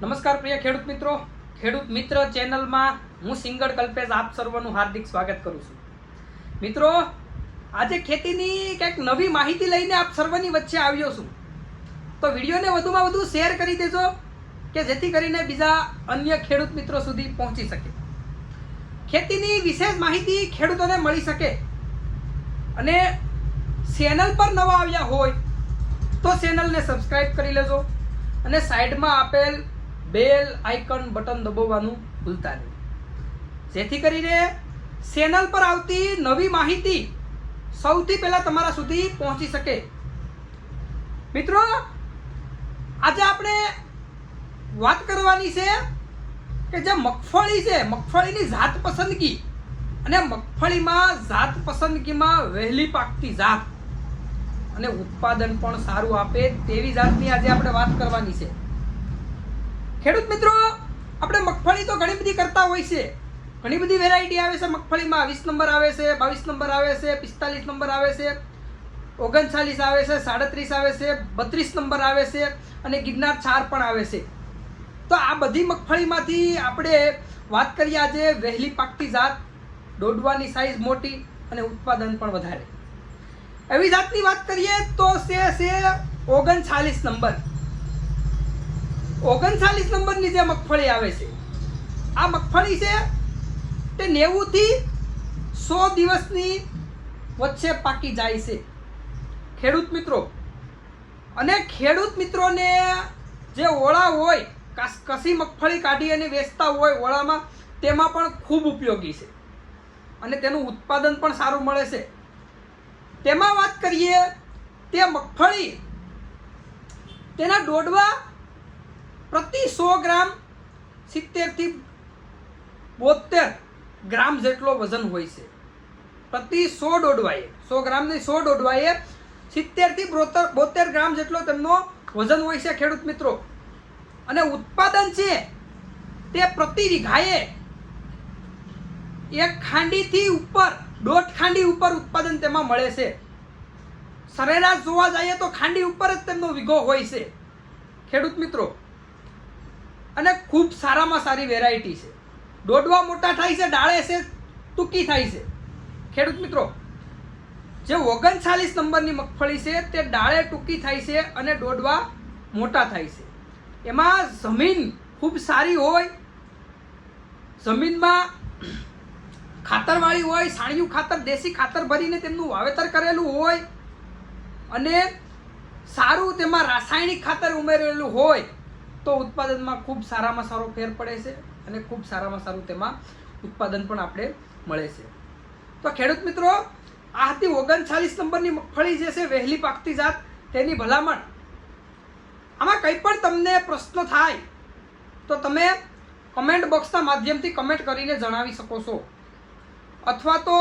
નમસ્કાર પ્રિય ખેડૂત મિત્રો. ખેડૂત મિત્ર ચેનલમાં હું સિંગળ કલ્પેશ આપ સર્વનું હાર્દિક સ્વાગત કરું છું. મિત્રો, આજે ખેતીની કંઈક નવી માહિતી લઈને આપ સર્વની વચ્ચે આવ્યો છું. તો વિડીયોને વધુમાં વધુ શેર કરી દેજો કે જેથી કરીને બીજા અન્ય ખેડૂત મિત્રો સુધી પહોંચી શકે. ખેતીની વિશેષ માહિતી ખેડૂતોને મળી શકે. અને ચેનલ પર નવા આવ્યા હોય તો ચેનલને સબસ્ક્રાઈબ કરી લેજો અને સાઈડમાં આપેલ બેલ આઇકન બટન દબાવવાનું ભૂલતા નહીં. જેથી કરીને ચેનલ પર આવતી નવી માહિતી સૌથી પહેલા તમારા સુધી પહોંચી શકે. મિત્રો, આજે આપણે વાત કરવાની છે કે જે મગફળી છે, મગફળીની જાત પસંદગી અને મગફળીમાં જાત પસંદગીમાં વહેલી પાકતી જાત અને ઉત્પાદન પણ સારું આપે તેવી જાતની આજે આપણે વાત કરવાની છે. ખેડૂત મિત્રો, આપણે મગફળી તો ઘણી બધી કરતા હોય છે. ઘણી બધી વેરાયટી આવે છે મગફળીમાં. વીસ નંબર આવે છે, બાવીસ નંબર આવે છે, પિસ્તાલીસ નંબર આવે છે, ઓગણચાલીસ આવે છે, સાડત્રીસ આવે છે, બત્રીસ નંબર આવે છે અને ગિરનાર ચાર પણ આવે છે. તો આ બધી મગફળીમાંથી આપણે વાત કરીએ આજે વહેલી પાકતી જાત, દોડવાની સાઇઝ મોટી અને ઉત્પાદન પણ વધારે. એવી જાતની વાત કરીએ તો છે ઓગણચાલીસ નંબર. ઓગણચાલીસ નંબરની જે મગફળી આવે છે, આ મગફળી છે તે નેવુંથી સો દિવસની વચ્ચે પાકી જાય છે. ખેડૂત મિત્રો, અને ખેડૂત મિત્રોને જે ઓળા હોય, કસ- મગફળી કાઢી અને વેચતા હોય ઓળામાં, તેમાં પણ ખૂબ ઉપયોગી છે. અને તેનું ઉત્પાદન પણ સારું મળે છે. તેમાં વાત કરીએ, તે મગફળી તેના દોડવા પ્રતિ સો ગ્રામ સિત્તેરથી બોતેર ગ્રામ જેટલો વજન હોય છે. પ્રતિ સો દોડવાએ સો ગ્રામની સો દોડવાએ સિત્તેરથી બોતેર ગ્રામ જેટલો તેમનો વજન હોય છે, ખેડૂત મિત્રો. અને ઉત્પાદન છે તે પ્રતિ વીઘાએ એક ખાંડીથી ઉપર, દોઢ ખાંડી ઉપર ઉત્પાદન તેમાં મળે છે. સરેરાશ જોવા જઈએ તો ખાંડી ઉપર જ તેમનો વીઘો હોય છે. ખેડૂત મિત્રો અને ખૂબ સારામાં સારી વેરાયટી છે. દોડવા મોટા થાય છે, ડાળે છે, ટૂંકી થાય છે. ખેડૂત મિત્રો, જે ઓગણચાલીસ નંબરની મગફળી છે, તે ડાળે ટૂંકી થાય છે અને દોડવા મોટા થાય છે. એમાં જમીન ખૂબ સારી હોય, જમીનમાં ખાતરવાળી હોય, સાણિયું ખાતર, દેશી ખાતર ભરીને તેમનું વાવેતર કરેલું હોય અને સારું તેમાં રાસાયણિક ખાતર ઉમેરેલું હોય તો ઉત્પાદનમાં ખૂબ સારામાં સારો ફેર પડે છે અને ખૂબ સારામાં સારું તેમાં ઉત્પાદન પણ આપણે મળે છે. તો ખેડૂત મિત્રો આ હતી ઓગણચાલીસ નંબરની મગફળી જે છે, વહેલી પાકતી જાત, તેની ભલામણ. આમાં કંઈ પણ તમને પ્રશ્ન થાય, તો તમે કમેન્ટ બોક્સના માધ્યમથી કમેન્ટ કરીને જણાવી શકો છો. અથવા તો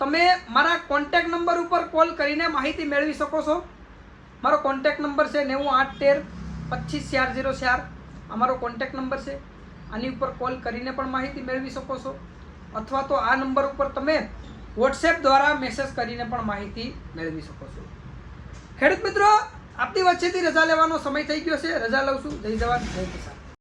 તમે મારા કોન્ટેક નંબર ઉપર કોલ કરીને માહિતી મેળવી શકો છો. મારો કોન્ટેક નંબર છે નેવું આઠ તેર પચીસ ચાર ઝીરો ચાર અમારો કોન્ટેક નંબર છે. આની ઉપર કોલ કરીને પણ માહિતી મેળવી શકો છો. અથવા તો આ નંબર ઉપર તમે વોટ્સએપ દ્વારા મેસેજ કરીને પણ માહિતી મેળવી શકો છો. ખેડૂત મિત્રો, આપની વચ્ચેથી રજા લેવાનો સમય થઈ ગયો છે. રજા લઉં છું. જય જવાન, જય કિસાન.